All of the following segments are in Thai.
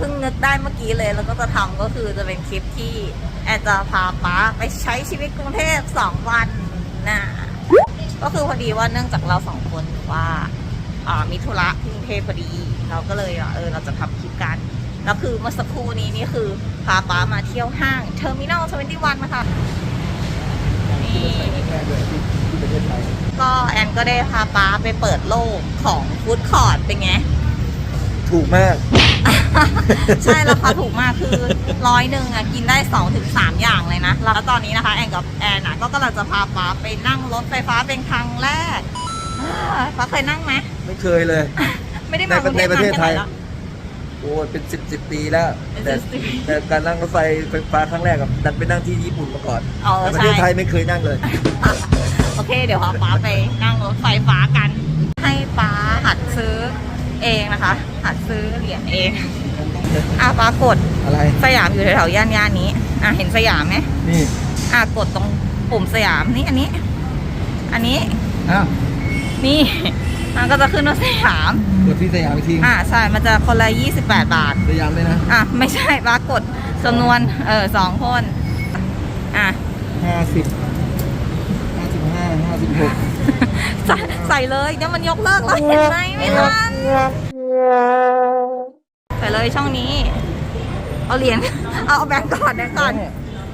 เพิ่งนึกได้เมื่อกี้เลย แล้วก็จะทำก็คือจะเป็นคลิปที่แอนจะพาป๊าไปใช้ชีวิตกรุงเทพสองวันนะก็คือพอดีว่าเนื่องจากเราสองคนว่าอ่ามีธุระที่กรุงเทพพอดี เราก็เลยเออเราจะทำคลิปกันแล้วคือเมื่อสักครู่นี้นี่คือพาป๊ามาเที่ยวห้างเทอร์มินอลทเวนตี้วันนะคะนี่ะก็แอนก็ได้พาป๊าไปเปิดโลกของฟู้ดคอร์ทเป็นไง ถูกมาก ใช่ราคาถูกมากคือร้อยหนึ่งอะกินได้2อถึงสอย่างเลยนะแล้วตอนนี้นะคะแอนกับแอนอะก็กำลังจะพาป๊าไปนั่งรถไฟฟ้าเป็นครั้งแรกอ่าป๊าเคยนั่งไหมไม่เคยเลย ไม่ได้มากรุงเทพในประเทศไทยนานแค่หนแล้วโอ้ยเป็นสิบสิบปีแล้วเป็นแต่10ปีแต่การนั่งรถไฟไฟฟ้าครั้งแรกอะดันไปนั่งที่ญี่ปุ่นมาก่อนอ๋อแต่ประใช่เทศไทยไม่เคยนั่งเลย โอเค เดี๋ยวพาป๊าไปนั่งรถไฟฟ้ากัน ให้ป๊าหัดซื้อเองนะคะ หัดซื้อเหรียญเอง อะป๊ากดอะไร สยามอยู่แถวๆย่านย่านนี้ อะเห็นสยามไหมนี่อะกดตรงปุ่มสยามนี่อันนี้ อันนี้ อ้าวนี่ มันก็จะขึ้นว่าสยาม กดที่สยามอีกทีอะใช่ มันจะคนละ28 บาท สยามเลยนะอะไม่ใช่ปรากฏจำนวนเออสองคน อะ ห้าสิบห้าสิบห้าห้าสิบหกใส่ใส่เลยเดี๋ยวมันยกเลิกแล้วเห็นไหมไม่ทัน ใส่เลยช่องนี้ เอาเหรียญเอาเอาแบงก์ก่อนแบงก์ก่อน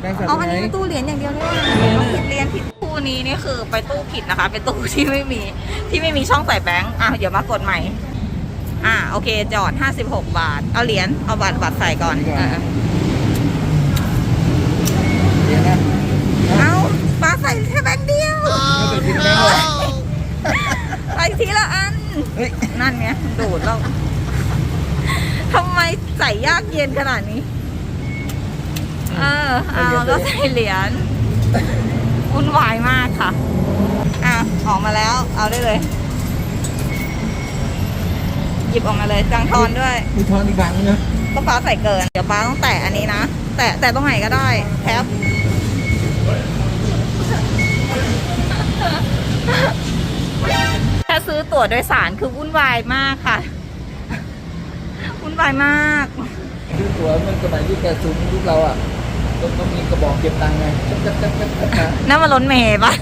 แบงค์ใส่เอาตรอันงไหนนี้ตู้เหรียญอย่างเดียวด้วยผิดเหรียญผิดตู้นี้นี่คือไปตู้ผิดนะคะ เป็นตู้ที่ไม่มีที่ไม่มีช่องใส่แบงค์อะเดี๋ยวมากดใหม่ อะโอเคจอด56บาท เอาเหรียญเอาบัตรบัตรใส่ก่อนเออเดี๋ยวนะเอาป้าใส่แค่แบงค์เดียวไม่ใส่ทีละแบงค์เลยใส่ทีละอันเฮ้ยนั่นไงดูดแล้ว ทำไมใส่ยากเย็นขนาดนี้ เออเอาแล้วใส่เหรียญวุ่นวายมากค่ะ อะ ออกมาแล้ว เอาได้เลย หยิบออกมาเลยจังทอนด้วย มีทอนอีกครั้งนะต้องป้าใส่เกิน เดี๋ยวป้าต้องแตะอันนี้นะ แตะ แตะตรงไหนก็ได้แท็บแค่ซื้อตั๋วโดยสารคือวุ่นวายมากค่ะ วุ่นวายมากคือตัวมันสมัยที่แกซุ้มยุคเราอะต้องต้องมีกระบอกเก็บตังค์ไงจับจับจับจับจับจับนั่นมันรถเมย์ปะ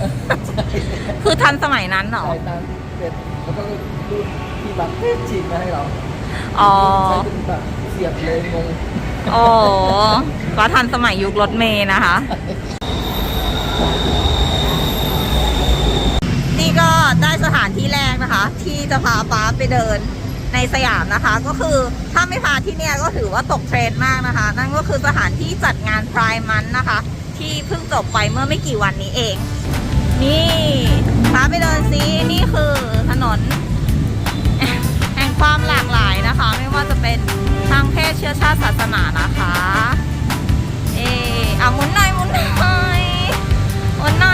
คือทันสมัยนั้นเหรอจ่ายตังค์เสร็จแล้วก็รูดที่บัตรฉีดมาให้เราอ๋อใช้เป็นแบบเสียบเลยงงโอ้ก็ทันสมัยยุครถเมย์นะคะ นี่ก็ได้สถานที่แรกนะคะ ที่จะพาป้าไปเดิน ในสยามนะคะ ก็คือถ้าไม่พาที่เนี่ยก็ถือว่าตกเทรนด์มากนะคะ นั่นก็คือสถานที่จัดงานพรายมันนะคะ ที่เพิ่งจบไปเมื่อไม่กี่วันนี้เอง นี่พาไปเดินซินี่คือถนน แห่งความหลากหลายนะคะ ไม่ว่าจะเป็นทางเพศเชื้อชาติศาสนานะคะ เอออาหมุนหน่อยหมุนหน่อยหมุนหน่อย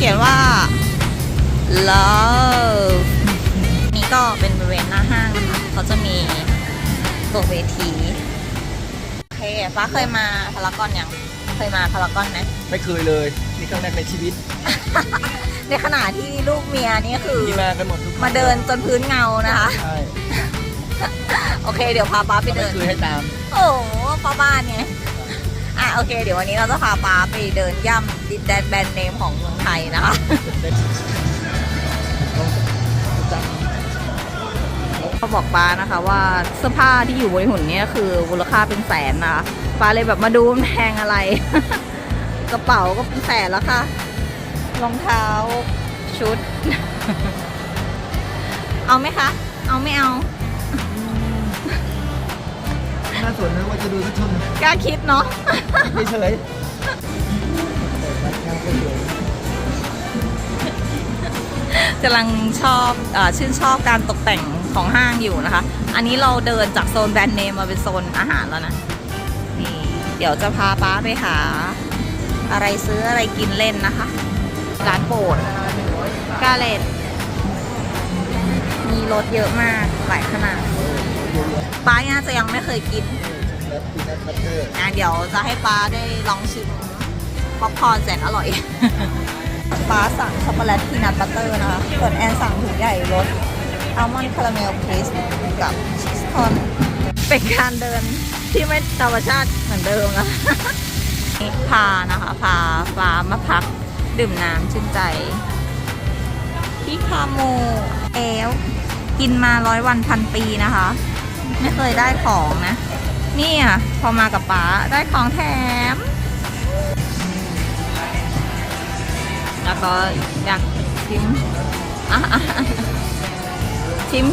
เขียนว่า love นี่ก็เป็นบริเวณหน้าห้างนะคะเขาจะมีตัวเวทีโอเคฟ้าเคยมาพารากอนยังเคยมาพารากอนไหมไม่เคยเลย นี่ครั้งแรกในชีวิต ในขณะที่ลูกเมียนี่คือมีมากันหมดทุกมาเดินจนพื้นเงานะคะ ใช่โอเค เดี๋ยวพาป้าไปไม่เดินเคยให้ตาม โอ้โหป้าบ้านไง อะโอเค เดี๋ยววันนี้เราจะพาป้าไปเดินย่ำดินแดนแบรนด์เนมของเมืองไทยนะคะ เขาบอกป้านะคะว่าเสื้อผ้าที่อยู่บนหุ่นเนี้คือมูลค่าเป็นแสนนะคะป้าเลยแบบมาดูมันแพงอะไร กระเป๋าก็เป็นแสนแล้วค่ะ รองเท้าชุด เอาไหมคะ เอาไม่เอา น่าสนนะว่าจะดูสักชุดกล้าคิดเนาะ ไม่เฉยแต่ราคาก็เยอะกำลังชอบอาชื่นชอบการตกแต่งของห้างอยู่นะคะ อันนี้เราเดินจากโซนแบรนด์เนมมาเป็นโซนอาหารแล้วนะ นี่ เดี๋ยวจะพาป้าไปหา อะไรซื้ออะไรกินเล่นนะคะ ร้านโปรดกาเลตมีรสเยอะมากหลายขนาด ป้าน่าจะยังไม่เคยกินแล้วปีนัทบัตเตอร์อะเดี๋ยวจะให้ป้าได้ลองชิมป๊อปคอร์นแสนอร่อยป้าสั่งช็อกโกแลตพีนัทบัตเตอร์นะคะส่วนแอนสั่งถุงใหญ่รสอัลมอนด์คาราเมลเพรสกับชีสคอนเป็นการเดินที่ไม่ธรรมชาติเหมือนเดิมนะพานะคะพาฟ้ามาพักดื่มน้ำชื่นใจที่คาโมเอลกินมาร้อยวันพันปีนะคะ ไม่เคยได้ของนะ นี่อะ พอมากับป๋าได้ของแถม แล้วก็อยากชิมอะอะชิม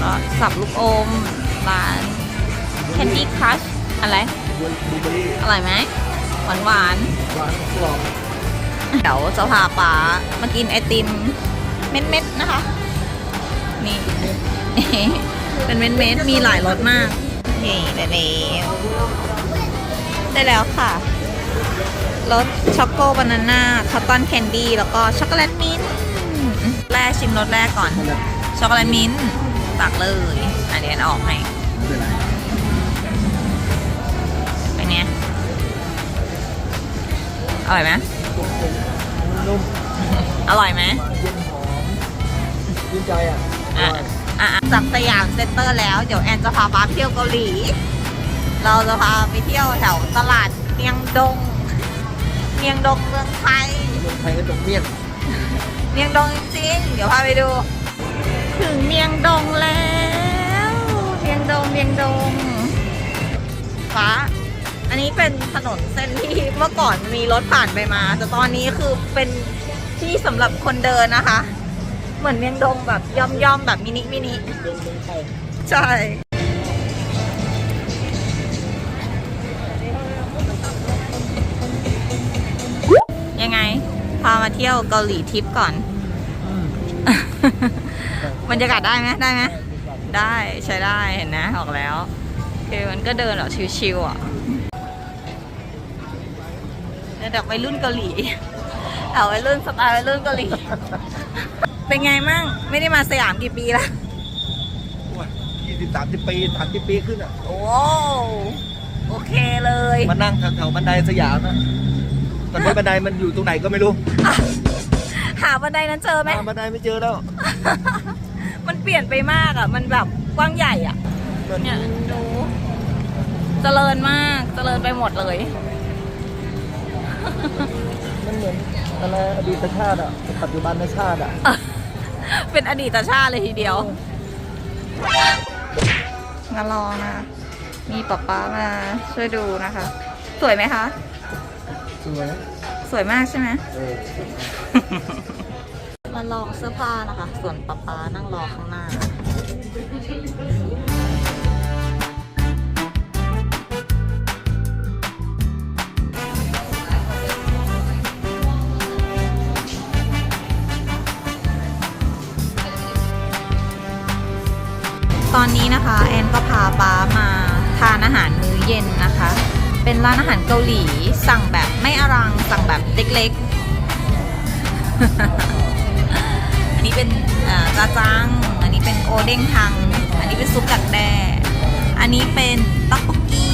ก็สับลูกอมร้าน Candy Crush อะไร อร่อยไหม หวานหวานหวานกรอบเดี๋ยวจะพาป๋ามากินไอติมเม็ดๆนะคะ นี่ เป็นเม็ดๆมีหลายรสมาก นี่ได้แล้วได้แล้วค่ะ รสช็อกโกบานาน่าคอตตอนแคนดี้ แล้วก็ช็อกโกแลตมิ้นท์แรกชิมรสแรกก่อนนั่นแหละช็อกโกแลตมิ้นท์ตักเลย อันนี้เอาออกให้ไม่เป็นไรเป็นไงอร่อยไหมนุ่มอร่อยไหมหวานเย็นหอมชื่นใจอะ อะอะจากสยามเซ็นเตอร์แล้วเดี๋ยวแอนจะพาป้าเที่ยวเกาหลี เราจะพาไปเที่ยวแถวตลาดเมียงดง เมียงดงเมืองไทยเมืองไทยก็ตกเมี่ยงเมียงดงจริงๆเดี๋ยวพาไปดู ถึงเมียงดงแล้วเมียงดงเมียงดงฟ้าอันนี้เป็นถนนเส้นที่เมื่อก่อนมีรถผ่านไปมา แต่ตอนนี้คือเป็นที่สำหรับคนเดินนะคะ เหมือนเมียงดงแบบย่อมย่อมๆแบบมินิมินิเมืองเมืองไทยใช่ยังไง พามาเที่ยวเกาหลีทริปก่อนอืมบรรยากาศได้ไหมได้ไหมได้ใช้ได้เห็นนะออกแล้วคือมันก็เดินแบบชิวๆอะระดับวัยรุ่นเกาหลีเอาวัยรุ่นสไตล์วัยรุ่นเกาหลี เป็นไงมั่งไม่ได้มาสยามกี่ปีละยี่สิบสามสิบปีสามสิบปีขึ้นอะ โอ้โอเคเลยมานั่งแถวๆบันไดสยามนะตอนนี้บันไดมันอยู่ตรงไหนก็ไม่รู้ หาบันไดนั้นเจอไหมหาบันไดไม่เจอแล้ว มันเปลี่ยนไปมากอะ มันแบบกว้างใหญ่อะเนี่ยดูเจริญมากเจริญไปหมดเลย มันเหมือนอะไรอดีตชาติอะ ปัจจุบันชาติอะ เป็นอดีตชาติเลยทีเดียวมาลองนะ มีป๊าป๊ามาช่วยดูนะคะ สวยไหมคะ สวย สวยมากใช่ไหมเออมาลองเสื้อผ้านะคะ ส่วนป๊าป๊านั่งรอข้างหน้า ก็พาป้ามาทานอาหารมื้อเย็นนะคะ เป็นร้านอาหารเกาหลี สั่งแบบไม่อรัง สั่งแบบเล็กๆ อันนี้เป็นเอ่อจาจัง อันนี้เป็นโอเด้งทัง อันนี้เป็นซุปดักแด้ อันนี้เป็นต๊อกโบกกี้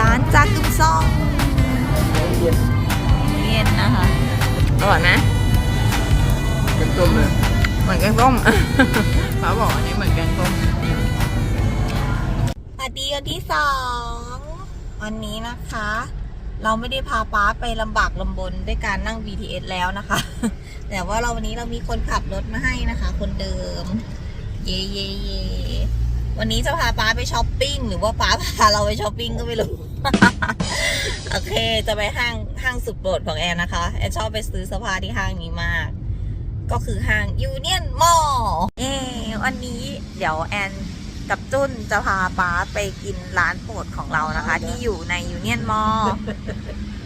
ร้านจากึมซองเย็นเย็นนะคะ อร่อยไหมเป็นต้มเลยเหมือนแกงส้ม ที่สองวันนี้นะคะ เราไม่ได้พาป้าไปลำบากลำบนด้วยการนั่ง BTS แล้วนะคะ แต่ว่าเราวันนี้เรามีคนขับรถมาให้นะคะ คนเดิม เย่เย่เย่วันนี้จะพาป้าไปช้อปปิ้งหรือว่าป้าพาเราไปช้อปปิ้งก็ไม่รู้ โอเค จะไปห้างห้างสุดโปรดของแอนนะคะ แอนชอบไปซื้อเสื้อผ้าที่ห้างนี้มาก ก็คือห้างยูเนียนมอลเอวันนี้เดี๋ยวแอน กับจุ้นจะพาป้าไปกินร้านโปรดของเรานะคะ ที่อยู่ในยูเนียนมอล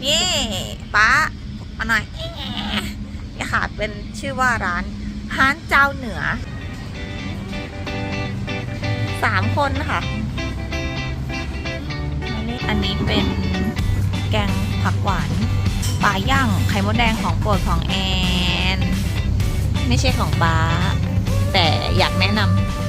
นี่ป้ามาหน่อยนี่ค่ะเป็นชื่อว่าร้านฮานเจ้าเหนือสามคนค่ะอันนี้อันนี้เป็นแกงผักหวานปลาย่างไข่มดแดงของโปรดของแอน ไม่ใช่ของบ้า แต่อยากแนะนำ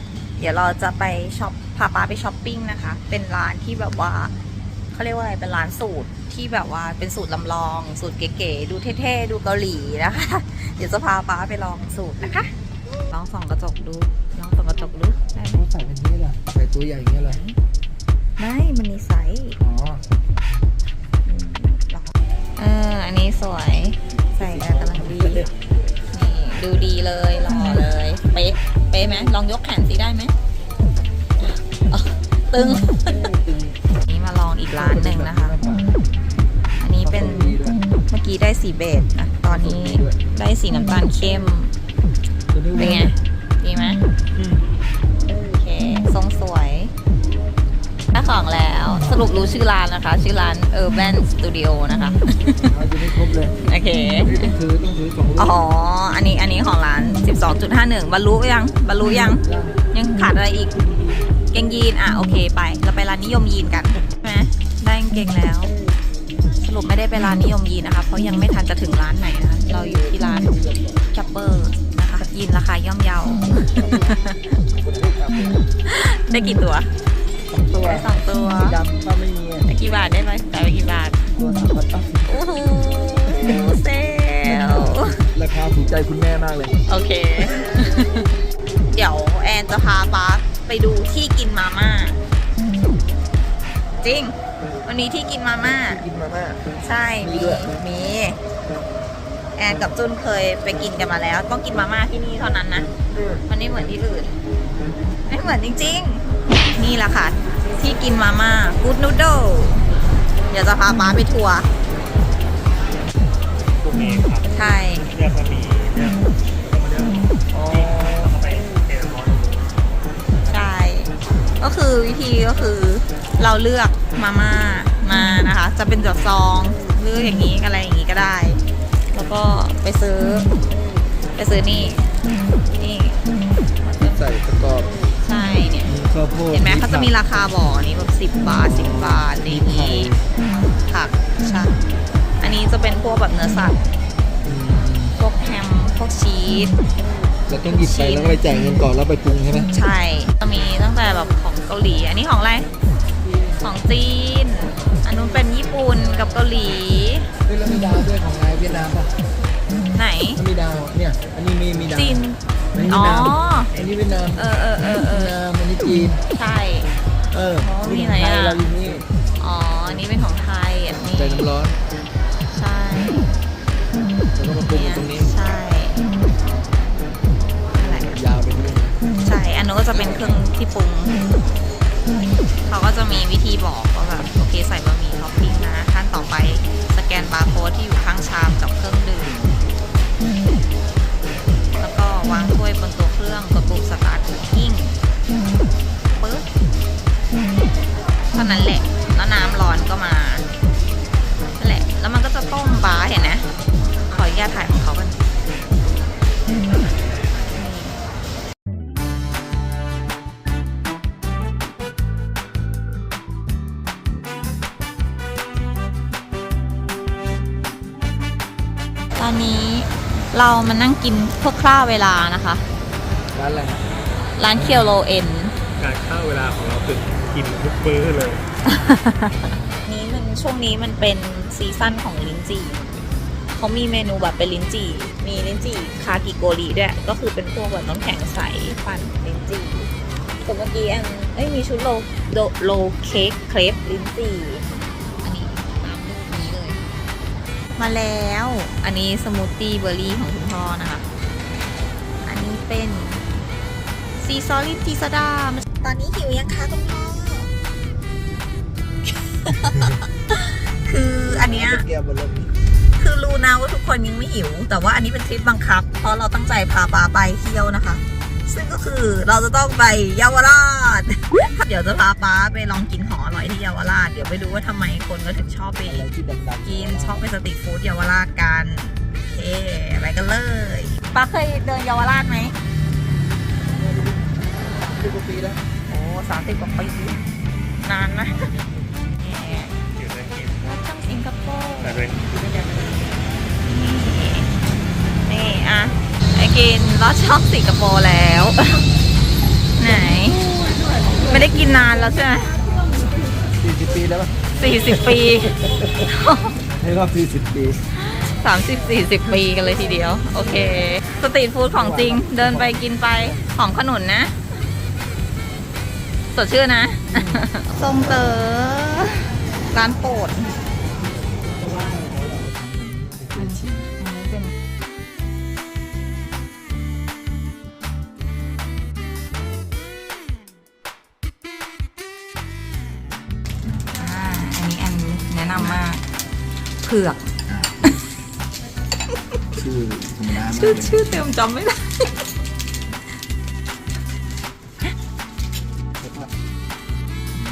เดี๋ยวเราจะไปช็อปพาป้าไปช้อปปิ้งนะคะ เป็นร้านที่แบบว่าเขาเรียกว่าอะไรเป็นร้านสูตรที่แบบว่าเป็นสูตรลำลอง สูตรเก๋ๆดูเท่ๆดูเกาหลีนะคะ เดี๋ยวจะพาป้าไปลองสูตรนะคะ ลองส่องกระจกดู ลองส่องกระจกดูได้ไหมเขาใส่เป็นนี้เหรอใส่ตัวใหญ่อย่างเงี้ยเหรอไม่มันมีไซส์อ๋ออืมลองเอออันนี้สวยใส่แล้วกำลังดีนี่ดูดีเลยหล่อเลยเป๊ะ เป๊ะไหมลองยกแขนสิได้ไหมอ๋อตึงตึงนี่มาลองอีกร้านหนึ่งนะคะ อันนี้เป็นเมื่อกี้ได้สีเบจนะตอนนี้ได้สีน้ำตาลเข้มตัวนี้เป็นไง ดีไหมอืมโอเค ทรงสวยได้ของแล้ว สรุปรู้ชื่อร้านนะคะ ชื่อร้าน Urban Studio นะคะเอาอยู่ไม่ครบเลยโอเค ต้องถือต้องถือสองลูกอ๋อ อันนี้อันนี้ของร้าน 12.51 บรรลุยัง บรรลุยัง ยังขาดอะไรอีก เกงยีน อะ โอเคไป เราไปร้านนิยมยีนกันใช่ไหมได้กางเกงแล้ว สรุปไม่ได้ไปร้านนิยมยีนนะคะ เพราะยังไม่ทันจะถึงร้านไหนนะคะ เราอยู่ที่ร้านจัปเปอร์นะคะ ยีนราคาย่อมเยา ได้กี่ตัวตัวได้สองตัวสีดำก็ไม่มีได้กี่บาทได้ไหมแต่ไปกี่บาท ตัวสามพันเก้าสิบโอ้โหเซล ราคาถูกใจคุณแม่มากเลย โอเค เดี๋ยวแอนจะพาป๊าไปดูที่กินมาม่า จริง วันนี้ที่กินมาม่า กินมาม่า ใช่ มีมีด้วย มี แอนกับจุนเคยไปกินกันมาแล้ว ต้องกินมาม่าที่นี่เท่านั้นนะ มันไม่เหมือนที่อื่น ไม่เหมือนจริงๆ นี่แหละค่ะ ที่กินมาม่า Good Noodle เดี๋ยวจะพาป๊าไปทัวร์ พวกนี้ครับใช่ เลือกบะหมี่เลือกก็มาเลือกอ๋อแล้วก็ไปเทร้อนใช่ ก็คือวิธีก็คือเราเลือกมาม่ามานะคะ จะเป็นจดซองหรืออย่างนี้อะไรอย่างนี้ก็ได้ แล้วก็ไปซื้อ ไปซื้อนี่นี่ใส่ประกอบใช่เนี่ยมีข้าวโพดเห็นไหมเขาจะมีราคาบอกอันนี้แบบสิบบาทสิบบาทอะไรอย่างนี้ผักใช่ อันนี้จะเป็นพวกแบบเนื้อสัตว์อืมพวกแฮมพวกชีสเราต้องหยิบไปแล้วก็ไปจ่ายเงินก่อนแล้วไปปรุงใช่ไหมใช่จะมีตั้งแต่แบบของเกาหลี อันนี้ของอะไรของจีน อันนู้นเป็นญี่ปุ่นกับเกาหลีเฮ้ยแล้วมีดาวด้วยของนายเวียดนามป่ะไหนถ้ามีดาวเนี่ยอันนี้มีมีดาวจีนอันนี้อ๋เวีอยดนามอันนี้เวียดนามเออเออเออเอเวียอดนามอันนี้จีนใช่เอออ๋อมีไหนขงทยอะเราอยู่นี่อ๋ออันนี้เป็นของไทยอันนี้ใส่น้ำร้อนใช่ แล้วก็มาปรุงเนี่ยตรงนี้ ใช่นั่นแหละยาวไปนี่ใช่ อันนู้นก็จะเป็นเครื่องที่ปรุง เขาก็จะมีวิธีบอกว่าแบบโอเคใส่บะหมี่ท็อปปิ้งนะขั้นต่อไปสแกนบาร์โค้ดที่อยู่ข้างชามกับเครื่องดื่ม แล้วก็วางถ้วยบนตัวเครื่องกดปุ่มสตาร์ทคุกกิ้งปึ๊บเท่านั้นแหละ แล้วน้ำร้อนก็มา ญาตถ่ายของเขากันตอนนี้เรามานั่งกินเพื่อฆ่าเวลานะคะ ร้านอะไรร้านเคียวโรเอ็นการเข้าเวลาของเราคือกินทุกมื้อเลย นี้มันช่วงนี้มันเป็นซีซั่นของลิ้นจี่ เขามีเมนูแบบเป็นลิ้นจี่ มีลิ้นจี่คากิโกริด้วยก็คือเป็นพวกแบบน้ำแข็งใสปั่นลิ้นจี่ส่เมื่อกี้อันเอ้ยมีชุดโลโลโลเค้กเครปลิ้นจี่อันนี้ตามรูปนี้เลย มาแล้ว อันนี้สมูทตี้เบอร์รี่ของคุณพ่อนะคะ อันนี้เป็นซีซอลิทีซาดาตอนนี้หิวยังคะคุณพ่อคืออันเนี้ย ร์บนรถนี่คือรู้นะว่าทุกคนยังไม่หิว แต่ว่าอันนี้เป็นทริปบังคับ เพราะเราตั้งใจพาปาไปเที่ยวนะคะ ซึ่งก็คือเราจะต้องไปเยาวราช เดี๋ยวจะพาป้าไปลองกินของอร่อยที่เยาวราช เดี๋ยวไปดูว่าทำไมคนก็ถึงชอบไปอะไรที่ดำๆกินชอบไปสตรีทฟู้ดเยาวราชกันโอเคไปกันเลยป้าเคยเดินเยาวราชไหมสิบกว่าปีแล้ว โอ้สามสิบกว่าปีนานนะเนี่ยอยู่เลยกินแล้วทำสิงคโปร์แต่เป็นนี่ กินลอดช่องสิงคโปร์แล้ว ไหน ไม่ได้กินนานแล้วใช่ไหมสี่สิบปีแล้วป่ะสี่สิบปีในรอบสี่สิบปีสามสิบสี่สิบปีกันเลยทีเดียว โอเค สตรีทฟู้ดของจริงเดินไปกินไปของขนุนนะ สดชื่อนะทรงเต๋อร้านโปรด ผือกชื่อธรรมดามากชื่อเลยชื่อเต็มจำไม่ได้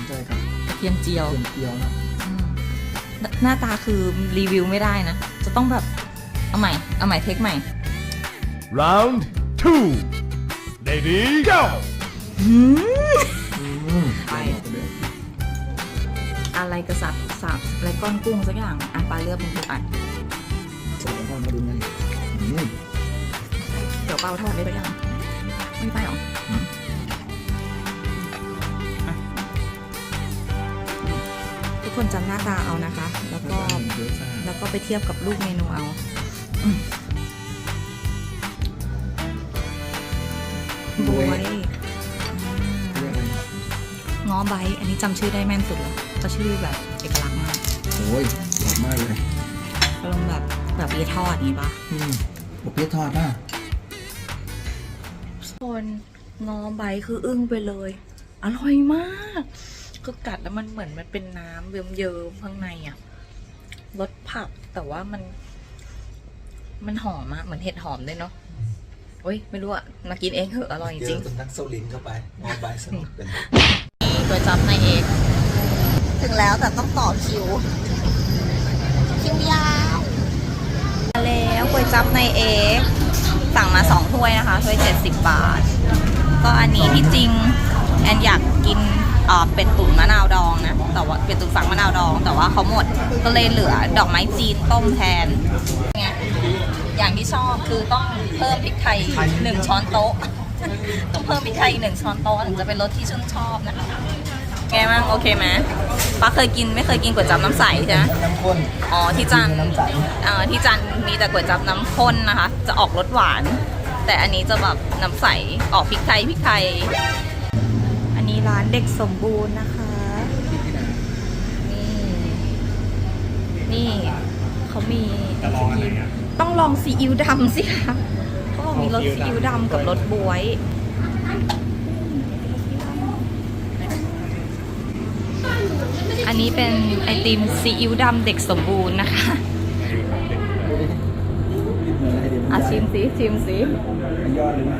ใช่ครับกระเทียมเจียว เป็นเกี๊ยวนะอืมหน้าหน้าตาคือรีวิวไม่ได้นะ จะต้องแบบ เอาใหม่ เอาใหม่เทคใหม่ round two lady go อืมไป อะไรกระ สับสับอะไรก้อนกุ้งสักอย่างอะปลาเลือกเป็นทุกอันสดแล้วมาดูกันอืมเดี๋ยวเปาทอดได้สักอย่างไม่ไปหรออืมอะทุกคนจำหน้าตาเอานะคะ แล้วก็เกี๊ยวซ่าแล้วก็ไปเทียบกับรูปเมนูเอาอืมบวยเรียกอะไรง้อไบต์อันนี้จำชื่อได้แม่นสุดแล้วจะชื่อแบบเอกลักษณ์มากโอ้ยหอมมากเลยอารมณ์แบบแบบเบียทอดอย่างนี้ปะอืมโอเปี๊ยะทอดป่ะคนง้อไบต์คืออึ้งไปเลย อร่อยมากคือกัดแล้วมันเหมือนมันเป็นน้ำเยิ้มๆข้างในอะรสผักแต่ว่ามัน มันหอมอะเหมือนเห็ดหอมด้วยเนาะโอ้ยไม่รู้อะมากินเองเหอะอร่อยจเจริองสำนักโซลินเข้าไปมองใบสนุกเป็นก๋วยจับนายเอก ถึงแล้วแต่ต้องต่อคิว คิวยาวมาแล้วก๋วยจับในเอกสั่งมาสองถ้วยนะคะถ้วยเจ็ดสิบบาท ก็อันนี้ที่จริงแอนอยากกินเป็ดตุ๋นมะนาวดองนะแต่ว่าเป็ดตุ๋นฝังมะนาวดอง แต่ว่าเขาหมดก็เลยเหลือดอกไม้จีนต้มแทนไงอย่างที่ชอบคือต้องเพิ่มพริกไทยหนึ่งช้อนโต๊ะ ต้องเพิ่มพริกไทยหนึ่งช้อนโต๊ะถึงจะเป็นรสที่ชื่นชอบนะคะ แกมั่งโอเคไหมป้าเคยกินไม่เคยกินก๋วยจั๊บน้ำใสใช่ไหมน้ำข้นอ๋อที่จันทร์น้ำใสเอ่อที่จันทร์มีแต่ก๋วยจั๊บน้ำข้นนะคะ จะออกรสหวาน แต่อันนี้จะแบบน้ำใสออกพริกไทยพริกไทย อันนี้ร้านเด็กสมบูรณ์นะคะ นี่ นี่เขามีต้องลองซีอิ๊วดำสิคะเขาบอกมีรสซีอิ๊วดำกับรสบวย อันนี้เป็นไอติมซีอิ๊วดำเด็กสมบูรณ์นะคะอะชิมสิชิมสิยอดเลยนะ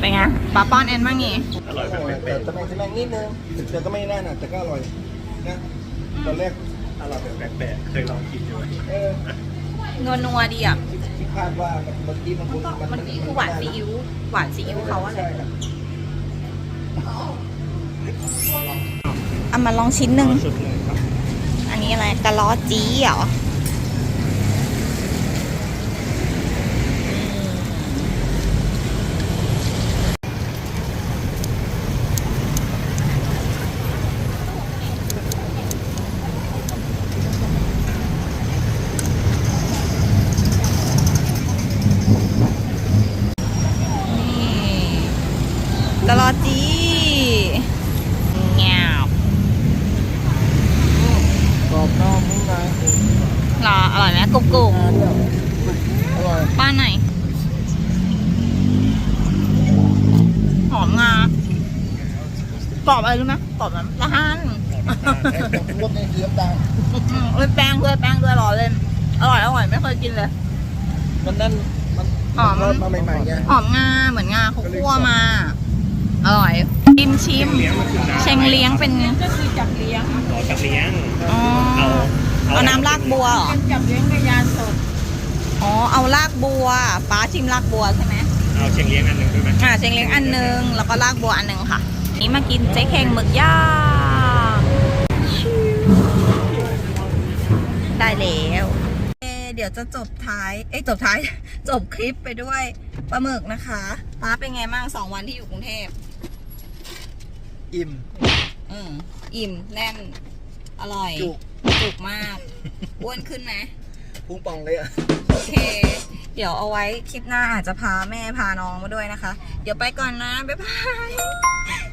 เป็นไงป้าป้อนแอนบ้างงี้อร่อยแบบแต่เป๊ะแต่แม่งแม่งนิดนึงแต่ก็ไม่แน่นอะแต่ก็อร่อยนะตอนแรกๆอร่อยแบบแปลกๆเคยลองกินอยู่ไหมเออนัวนัวๆดีอะที่ คาดว่ามันเมื่อกี้มันก็มันคือหวานซีอิ๊วหวานซีอิ๊วเขาอะไร ใช่ครับเอามาลองชิ้นหนึ่ง ชุดหนึ่งครับ อันนี้อะไรกะล้อจี้เหรอนี่กะล้อจี้เงาว กรอบนอกนุ่มใน รออร่อยไหมกรุบกรุบ อร่อย ป้านไหน หอมงากรอบอะไรรู้ไหมกรอบน้ำตาลรสในเสียมตาลอืมเอ้ยแป้งด้วยแป้งด้วยรอเล่นอร่อยอร่อยไม่เคยกินเลย มันนั่นมันหอมมาใหม่ๆไงหอมงาเหมือนงาเขาคั่วมา อร่อยชิมชิมเลี้ยงมันคือน้ำเลี้ยงเป็นอ๋อจับเลี้ยงเอาเอาน้ำรากบัวเหรอจับเลี้ยงกระยานสดอ๋อเอารากบัวป้าชิมรากบัวใช่ไหมเอาเชียงเลี้ยงอันหนึ่งด้วยไหมอ่าเชงเล้งอันหนึ่งแล้วก็ลากบัวอันหนึ่งค่ะ นี่มากินเจ๊เข่งหมึกย่างได้แล้วดี๋ยวจะจบท้าย เอ้ยจบท้าย จบคลิปไปด้วยปลาหมึกนะคะป้าเป็นไงบ้างสองวันที่อยู่กรุงเทพ อิ่ม อืมอิ่มแน่น อร่อย จุก จุกมากอ้วนขึ้นไหมพุงป่องเลยอะโอเค เดี๋ยวเอาไว้คลิปหน้าอาจจะพาแม่พาน้องมาด้วยนะคะ เดี๋ยวไปก่อนนะ บ๊ายบาย